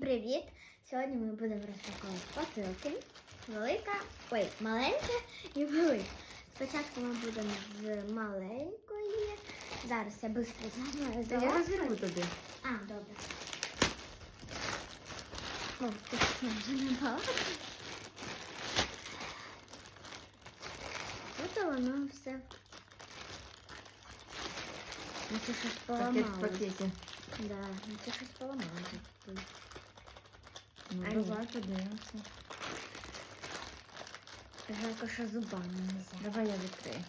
Привіт! Сьогодні ми будемо розпаковувати посилки. Велика, ой, маленька і велика. Спочатку ми будемо з маленької. Зараз я швидко знаю. Та я розірву тобі. А, добре. О, тут вже не багато. От воно все. Ну, це щось Пакет в поламалось. пакеті. Да, ну це щось поламалося. Ну, А давай подивимося. Жалко, що зубами не. Давай я відкрию.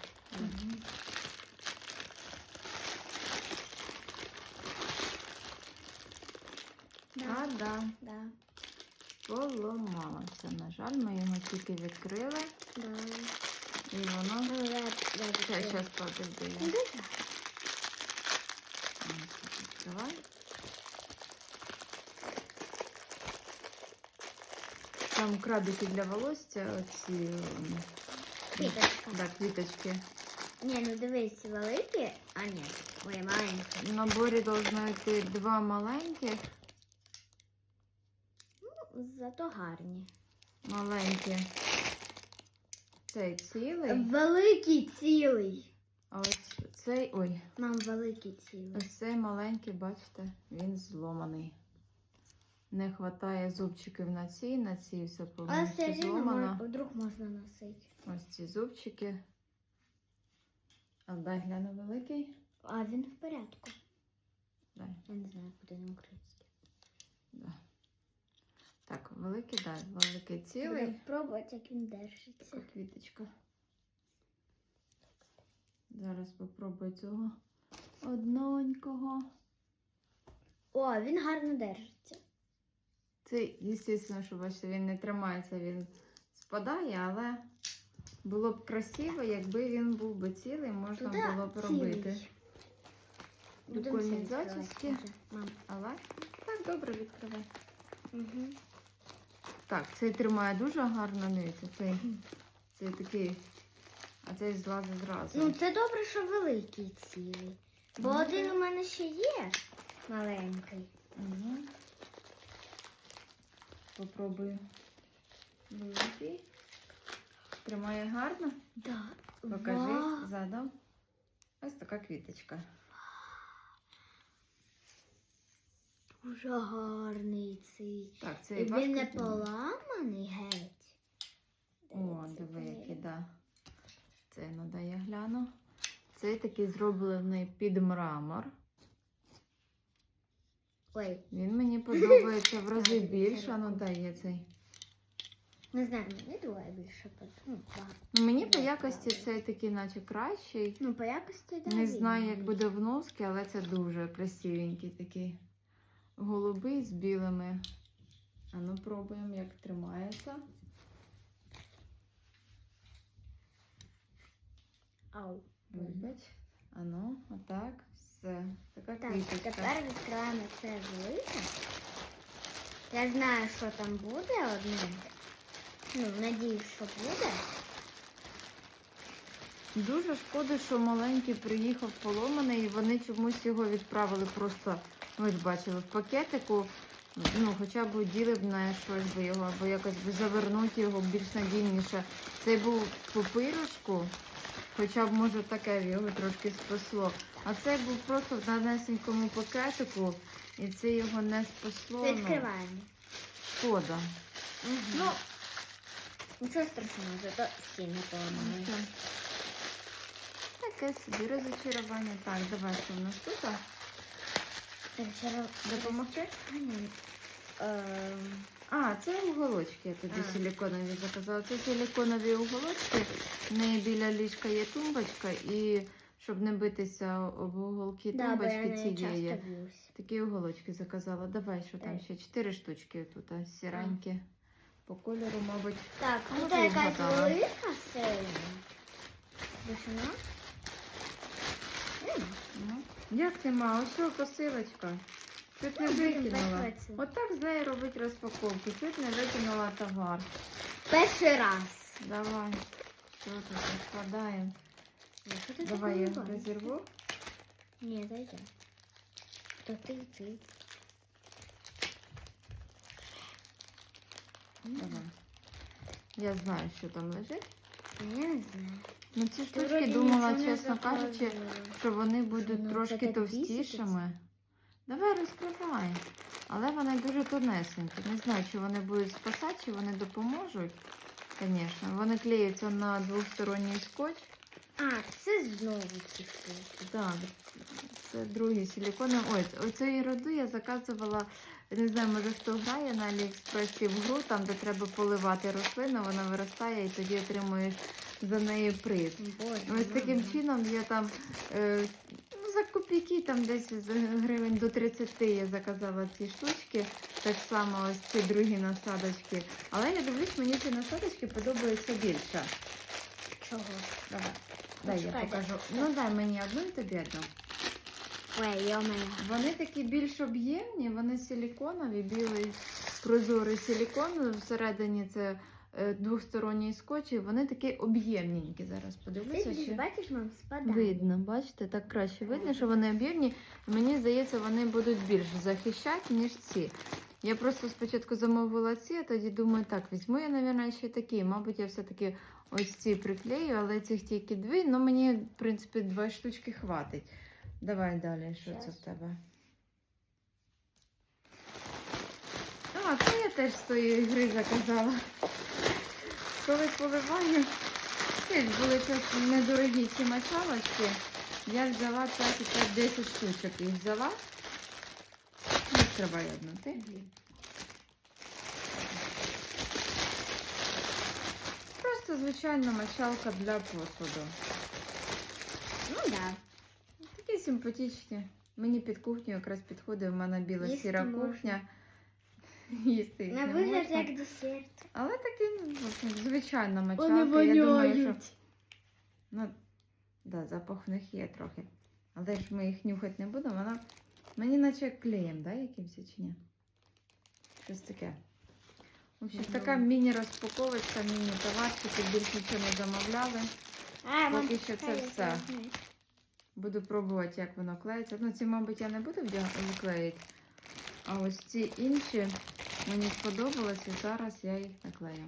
А, да, Да, поламалося. На жаль, ми його тільки відкрили, да. і воно. Зараз. Ну, я- да. Ось так Відкривай. Там крабики для волосся, оці Квіточка. да, квіточки. Ні, ну дивись, великі, а ні, ой, маленькі. В наборі должно йти два маленьких, Ну, зато гарні. маленькі. Цей цілий, Великий цілий. а ось цей, ой, Мам, великий цілий. ось цей маленький, бачите, він зломаний. Не вистачає зубчиків на цій, на цій все А повністю зломано. мож- вдруг можна носити. Ось ці зубчики. А дай гляну великий. А він в порядку. Дай. Я не знаю, куди на українській. Да. Так, великий, да, великий цілий. Буду пробувати, як він держиться. Така квіточка. Зараз попробую цього одненького. О, він гарно держиться. Це, звісно, що бачите, він не тримається, він спадає, але було б красиво, якби він був би цілий, можна Да, було б робити. Прикольні зачіски. Але так добре відкривай. Угу. Так, цей тримає дуже гарно, дивіться, цей, цей такий, а цей злазить зразу. Ну, це добре, що великий цілий. Бо Ну, один у мене ще є маленький. Угу. Попробую. Великий. Тримає гарно. Да. Покажи Вау. задом. Ось така квіточка. Дуже гарний цей. Так, І він не поламаний геть. О, диви, який. да. Це ну я гляну. Цей такий зроблений під мрамор. Ой, Він мені подобається в рази більше. Ну дає цей. не знаю, мені двоє більше под- ну, багато. Ну, мені по якості цей такий, наче кращий. Ну, по якості да, Не він знаю, як буде в носки, але це дуже красивенький такий. Голубий з білими. А ну пробуємо, як тримається. Ау. Вибач. А ну, отак. Все. Така Так, квіточка. тепер відкриваємо це велике. Я знаю, що там буде одне. Ну, надіюсь, що буде. Дуже шкода, що маленький приїхав поломаний, і вони чомусь його відправили просто, ви ж бачили, в пакетику. Ну, хоча б діли б на щось би його, або якось би завернути його більш надійніше. Цей був в папирочку, хоча б може таке його трошки спасло. А цей був просто в нанесенькому пакетику, і це його не спасло. Ну, Відкриваємо. шкода. Ну, нічого страшного, зато всі не поламали. Нічого. Таке собі розочарування. Так, давай, що в нас тут? Так, Допомогти? А, ні. Ем, А, це уголочки, я тобі А. силіконові заказала. Це силіконові уголочки. В неї біля ліжка є тумбочка, і щоб не битися об уголки да, тумбочки часто б'юсь. Такі уголочки заказала. Давай, що там ще? Чотири штучки тут, а сіранькі. По кольору, мабуть. Так, Ну, ти якась велика сильна. Ну. Як ти ма? Ось що посилочка. Чуть не Ну, викинула. Отак з нею робить розпаковку. Чуть не викинула товар. Перший раз. Давай. Що тут розкладаємо? Давай я розірву. Ні, дайте. То ти, ти. Давай. Я знаю, що там лежить. Я не знаю. Ну ці штучки думала, чесно кажучи, що вони будуть Ну, трошки товстішими. Давай розкривай. Але вони дуже тонесенькі. Не знаю, чи вони будуть спасати, чи вони допоможуть. Звісно, вони клеються на двосторонній скотч. А, це знову ці штуки. Так, це другий силіконовий. Ой, оцієї роди я заказувала, не знаю, може хто грає на Аліекспресі в гру, там, де треба поливати рослину, вона виростає і тоді отримуєш за неї приз. Боже, Ось таким чином я там е, за копійки, там десь з гривень до 30 я заказала ці штучки. Так само ось ці другі насадочки. Але я дивлюсь, мені ці насадочки подобаються більше. Чого? Давай, дай я покажу. Ну дай мені одну і тобі одну. Ой, йо-моє. Вони такі більш об'ємні, вони силіконові, білий прозорий силікон. Всередині це двосторонній скотч, і вони такі об'ємненькі. Зараз Ти подивлюся. ж бачиш, мам, спадає. Видно, бачите, так краще видно, що вони об'ємні. Мені здається, вони будуть більш захищати, ніж ці. Я просто спочатку замовила ці, а тоді думаю, так, візьму я, мабуть, ще такі. Мабуть, я все-таки ось ці приклею, але цих тільки дві. Ну, мені, в принципі, два штучки хватить. Давай далі, що це в тебе? А, це я теж з тої гри заказала. Коли поливаю, теж були щось недорогі ці мочалочки. Я взяла 5-10 штучок їх взяла. Відкривай одну ти. Просто звичайна мочалка для посуду. Ну да. Такі симпатичні. Мені під кухню якраз підходить, у мене біла сіра можна. кухня. Їсти їх На не вигляд можна. як десерт. Але такі, ну, в общем. Вони Я думаю, що... воняють. Ну, да, запах в них є трохи. Але ж ми їх нюхати не будемо. Вона мені наче клеєм, да, якимось чи ні? Щось таке. В общем, Ну. така міні-розпаковочка, міні-товарчики, більш нічого не замовляли. А, мам, Поки що це я все. Буду пробувати, як воно клеїться. Ну, ці, мабуть, я не буду вдя- клеїти. А ось ці інші мені сподобалось і зараз я їх наклею.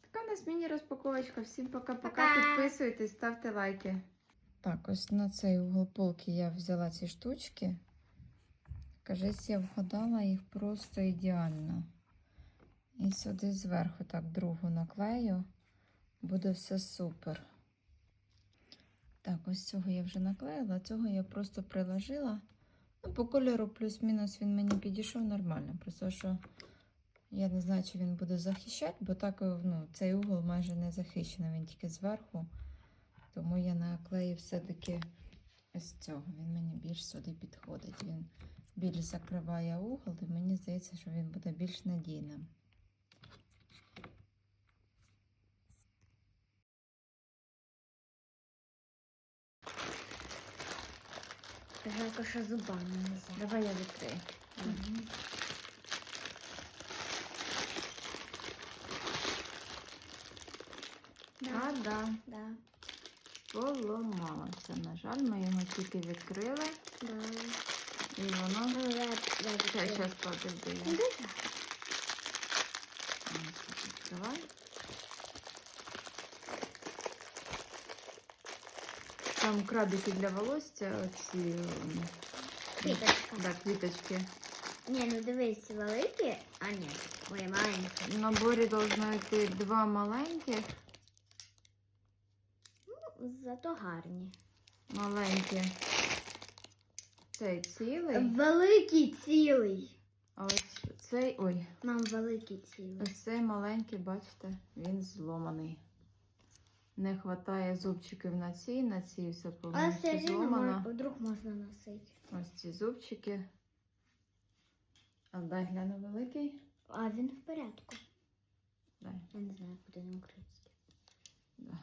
Така у нас міні-розпаковочка. Всім пока-пока. Пока. Підписуйтесь, ставте лайки. Так, ось на цей угол полки я взяла ці штучки. Кажись, я вгадала їх просто ідеально. І сюди зверху так другу наклею. Буде все супер. Так, ось цього я вже наклеїла, цього я просто приложила. Ну, по кольору плюс-мінус він мені підійшов нормально. Просто що я не знаю, чи він буде захищати, бо так ну, цей угол майже не захищений, він тільки зверху. Тому я наклею все-таки ось цього. Він мені більш сюди підходить. Він більш закриває угол, і мені здається, що він буде більш надійним. Жалко, що зубами не. Давай я відкрию. А, Да. да. Поламалося. На жаль, ми його тільки відкрили, Да. і воно. Ну, я, я Зараз, зараз подожди. я- Да. Ось так Відкривай. Там крабики для волосся, оці Квіточка. да, квіточки. Ні, ну дивись, великі, а ні, ой, маленькі. В наборі должно йти два маленьких, Зато гарні. маленькі. Цей цілий, Великий цілий. а ось цей, ой, Мам, великий цілий. ось цей маленький, бачите, він зломаний. Не вистачає зубчиків на цій, на цій все А повністю зломано. мож- вдруг можна носити. Ось ці зубчики. А дай гляну великий. А він в порядку. Дай. Я не знаю, куди на українській. Да.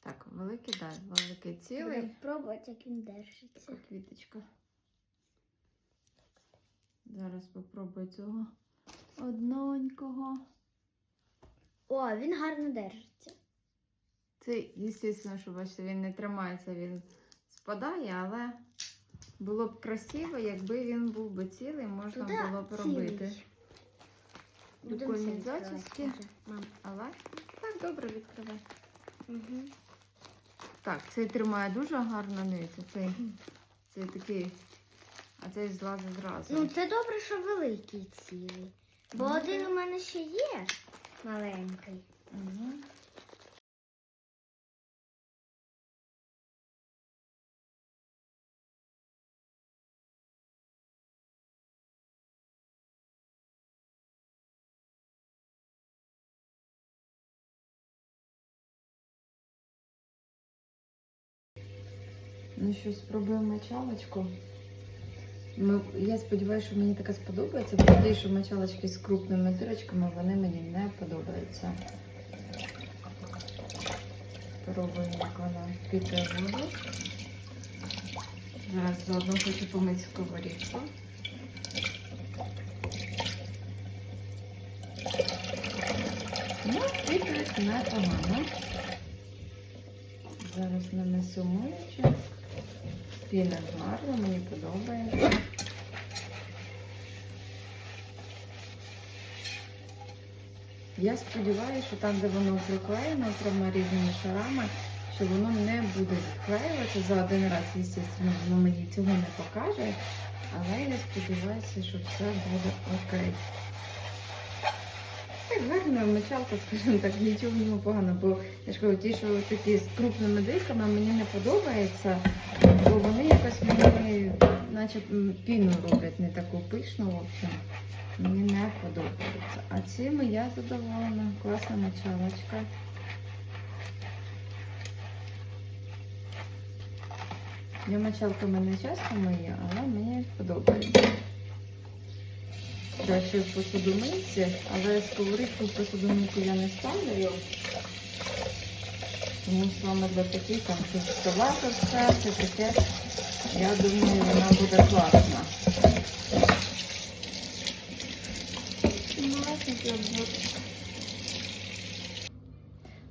Так, великий, да, великий цілий. Буду пробувати, як він держиться. Така квіточка. Зараз попробую цього одненького. О, він гарно держиться. Це, звісно, що бачите, він не тримається, він спадає, але було б красиво, якби він був би цілий, можна Да, було б робити. Прикольні зачіски. Але так добре відкривай. Угу. Так, цей тримає дуже гарно, дивіться, цей, цей такий, а цей злазить зразу. Ну, це добре, що великий цілий. Бо Ну, один у мене ще є маленький. Мгм. Ну що, спробуємо мочалочку. Ми, я сподіваюся, що мені така сподобається, бо ті, що мочалочки з крупними дирочками, вони мені не подобаються. Спробуємо, як вона піде воду. Зараз заодно хочу помити сковорідку. Ну, кипить непогано. Зараз нанесу миючу. Піна гарна, мені подобається. Я сподіваюся, що там, де воно приклеєно трьома різними шарами, що воно не буде відклеюватися за один раз, звісно, воно мені цього не покаже. Але я сподіваюся, що все буде окей. Так гарно мочалка, скажімо так, нічого в ньому погано, бо я ж кажу, ті, що такі з крупними дисками, мені не подобається, бо вони якось мені наче піну роблять, не таку пишну, в общем. Мені не подобається. А цими я задоволена. Класна мочалочка. Я мочалками не часто мию, але мені подобається. Краще в посудомийці, але сковорідку в посудомийку я не ставлю. Тому саме для таких там щось все, це таке, я думаю, вона буде класна. Малесенький обзор.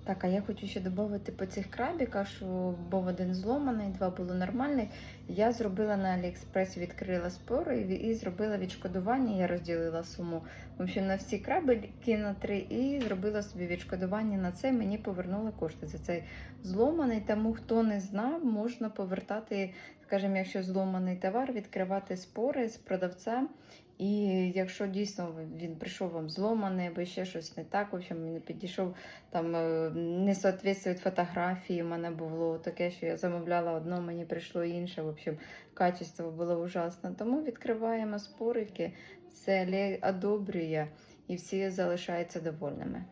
Так, а я хочу ще додати по цих крабіках, що був один зломаний, два було нормальних. Я зробила на Аліекспресі, відкрила спори і зробила відшкодування. Я розділила суму. В общем, на всі крабики на три і зробила собі відшкодування на це. Мені повернули кошти за цей зломаний. Тому хто не знав, можна повертати, скажімо, якщо зломаний товар, відкривати спори з продавцем. І якщо дійсно він прийшов вам зломаний або ще щось не так, в общем, він підійшов там е, не соответствують фотографії. У мене було таке, що я замовляла одно, мені прийшло інше. В общем, качество було ужасне. Тому відкриваємо спорики, це одобрює і всі залишаються довольними.